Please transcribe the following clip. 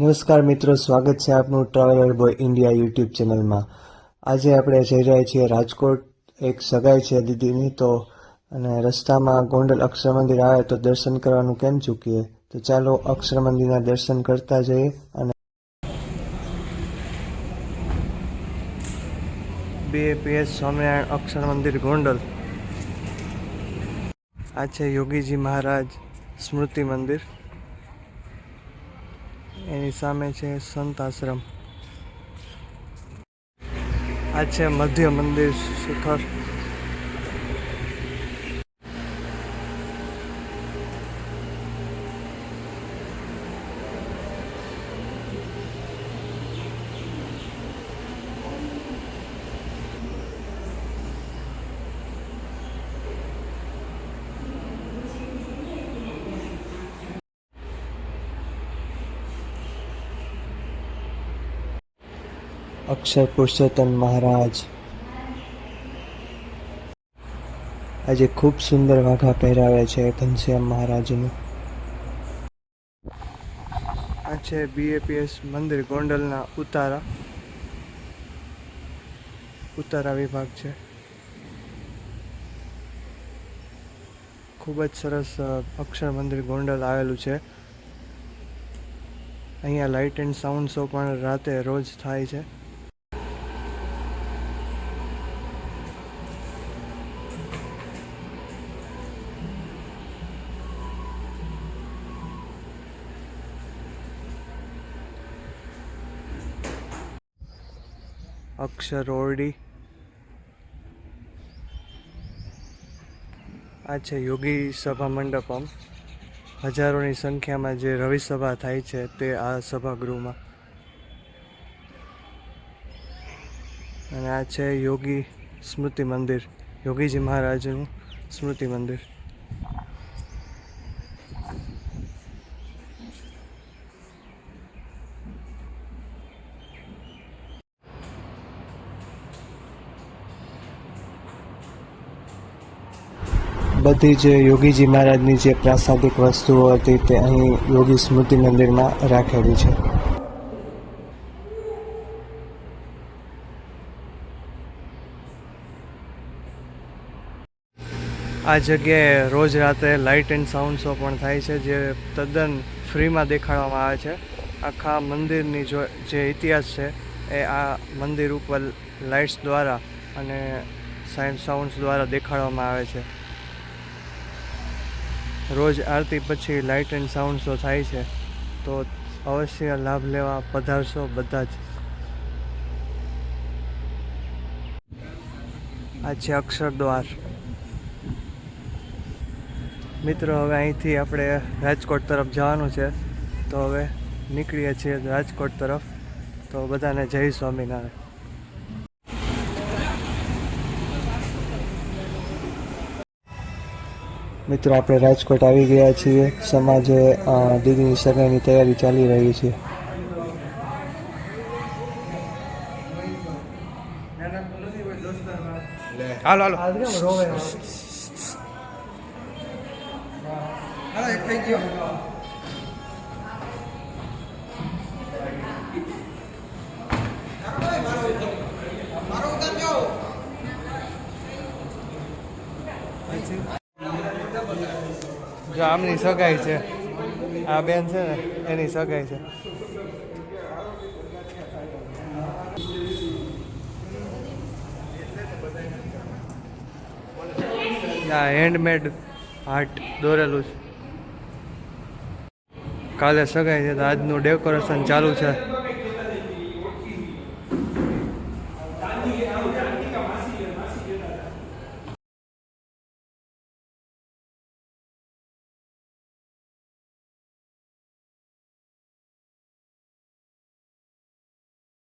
નમસ્કાર મિત્રો, સ્વાગત છે આપનું ટ્રાવેલર બોય ઇન્ડિયા યુટ્યુબ ચેનલમાં. આજે આપણે જઈ રહ્યા છીએ રાજકોટ, એક સગાઈ છે દીદીની, તો અને રસ્તામાં ગોંડલ અક્ષર મંદિર આવે તો દર્શન કરવાનું કેમ ચૂકીએ? તો ચાલો અક્ષર મંદિરના દર્શન કરતા જઈએ અને બે પીએસ સ્વામિનારાયણ અક્ષર મંદિર ગોંડલ. આ છે યોગીજી મહારાજ સ્મૃતિ મંદિર. એની સામે છે સંત આશ્રમ આ છે મધ્ય મંદિર શિખર. અક્ષર પુરુષોત્તમ મહારાજ. આજે ખૂબ સુંદર વાઘા પહેરાવે છે ઘનશ્યામ મહારાજનું. આ છે બીએપીએસ મંદિર ગોંડલના ઉતારા. ઉતારા વિભાગ છે. ખૂબ જ સરસ અક્ષર મંદિર ગોંડલ આવેલું છે. અહીંયા લાઇટ એન્ડ સાઉન્ડ શો પણ રાતે રોજ થાય છે. અક્ષર ઓરડી આ છે યોગી સભા મંડપમ. હજારોની સંખ્યામાં જે રવિ સભા થાય છે તે આ સભાગૃહમાં. અને આ છે યોગી સ્મૃતિ મંદિર. યોગીજી મહારાજનું સ્મૃતિ મંદિર. બધી જ યોગીજી મહારાજની જે પ્રાસાદિક વસ્તુઓ હતી તે અહીં યોગી સ્મૃતિ મંદિરમાં રાખેલી છે. આ જગ્યાએ રોજ રાતે લાઇટ એન્ડ સાઉન્ડ શો પણ થાય છે, જે તદ્દન ફ્રીમાં દેખાડવામાં આવે છે. આખા મંદિરની જો, જે ઇતિહાસ છે, એ આ મંદિર ઉપર લાઇટ્સ દ્વારા અને સાઉન્ડ સાઉન્ડ્સ દ્વારા દેખાડવામાં આવે છે. રોજ આરતી પછી લાઇટ એન્ડ સાઉન્ડ શો થાય છે, તો અવશ્ય લાભ લેવા પધારશો બધા જ. આ છે અક્ષરદ્વાર મિત્રો, હવે અહીંથી આપણે રાજકોટ તરફ જવાનું છે, તો હવે નીકળીએ છીએ રાજકોટ તરફ. તો બધાને જય સ્વામિનારાયણ. મિત્રો આપણે રાજકોટ આવી ગયા છીએ. સમાજે દીદીની સગાઈની તૈયારી ચાલી રહી છે. જો આમની સગાઈ છે. આ બેન છે ને, એની સગાઈ છે. આ હેન્ડમેડ હાર્ટ દોરેલું છે. કાલે સગાઈ છે તો આજનું ડેકોરેશન ચાલુ છે.